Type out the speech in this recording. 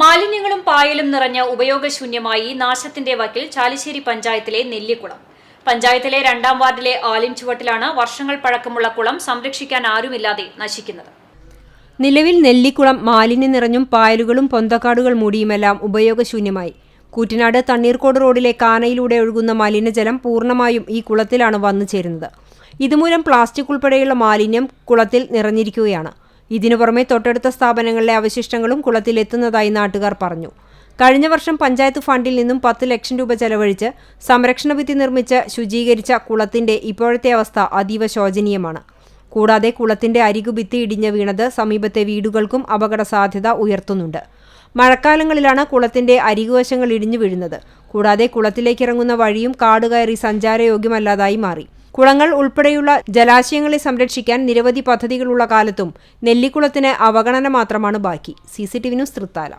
മാലിന്യങ്ങളും പായലും നിറഞ്ഞ ഉപയോഗശൂന്യമായി നാശത്തിന്റെ വക്കിൽ ചാലിശ്ശേരി പഞ്ചായത്തിലെ നെല്ലിക്കുളം. പഞ്ചായത്തിലെ രണ്ടാം വാർഡിലെ ആലിൻ ചുവട്ടിലാണ് വർഷങ്ങൾ പഴക്കമുള്ള കുളം സംരക്ഷിക്കാൻ ആരുമില്ലാതെ നശിക്കുന്നത്. നിലവിൽ നെല്ലിക്കുളം മാലിന്യം നിറഞ്ഞും പായലുകളും പൊന്തക്കാടുകൾ മൂടിയുമെല്ലാം ഉപയോഗശൂന്യമായി. കൂറ്റനാട് തണ്ണീർക്കോട് റോഡിലെ കാനയിലൂടെ ഒഴുകുന്ന മലിനജലം പൂർണമായും ഈ കുളത്തിലാണ് വന്നു ചേരുന്നത് ഇതുമൂലം പ്ലാസ്റ്റിക് ഉൾപ്പെടെയുള്ള മാലിന്യം കുളത്തിൽ നിറഞ്ഞിരിക്കുകയാണ്. ഇതിനു പുറമെ തൊട്ടടുത്ത സ്ഥാപനങ്ങളിലെ അവശിഷ്ടങ്ങളും കുളത്തിലെത്തുന്നതായി നാട്ടുകാർ പറഞ്ഞു. കഴിഞ്ഞ വർഷം പഞ്ചായത്ത് ഫണ്ടിൽ നിന്നും പത്ത് ലക്ഷം രൂപ ചെലവഴിച്ച് സംരക്ഷണ ഭിത്തി നിർമ്മിച്ച് ശുചീകരിച്ച കുളത്തിന്റെ ഇപ്പോഴത്തെ അവസ്ഥ അതീവ ശോചനീയമാണ്. കൂടാതെ കുളത്തിന്റെ അരികു ഭിത്തി ഇടിഞ്ഞ് വീണത് സമീപത്തെ വീടുകൾക്കും അപകട സാധ്യത ഉയർത്തുന്നുണ്ട്. മഴക്കാലങ്ങളിലാണ് കുളത്തിന്റെ അരികുവശങ്ങൾ ഇടിഞ്ഞു വീഴുന്നത്. കൂടാതെ കുളത്തിലേക്ക് ഇറങ്ങുന്ന വഴിയും കാട് കയറി സഞ്ചാരയോഗ്യമല്ലാതായി മാറി. കുളങ്ങൾ ഉൾപ്പെടെയുള്ള ജലാശയങ്ങളെ സംരക്ഷിക്കാൻ നിരവധി പദ്ധതികളുള്ള കാലത്തും നെല്ലിക്കുളത്തിന് അവഗണന മാത്രമാണ് ബാക്കി. C C T V news Thrithala.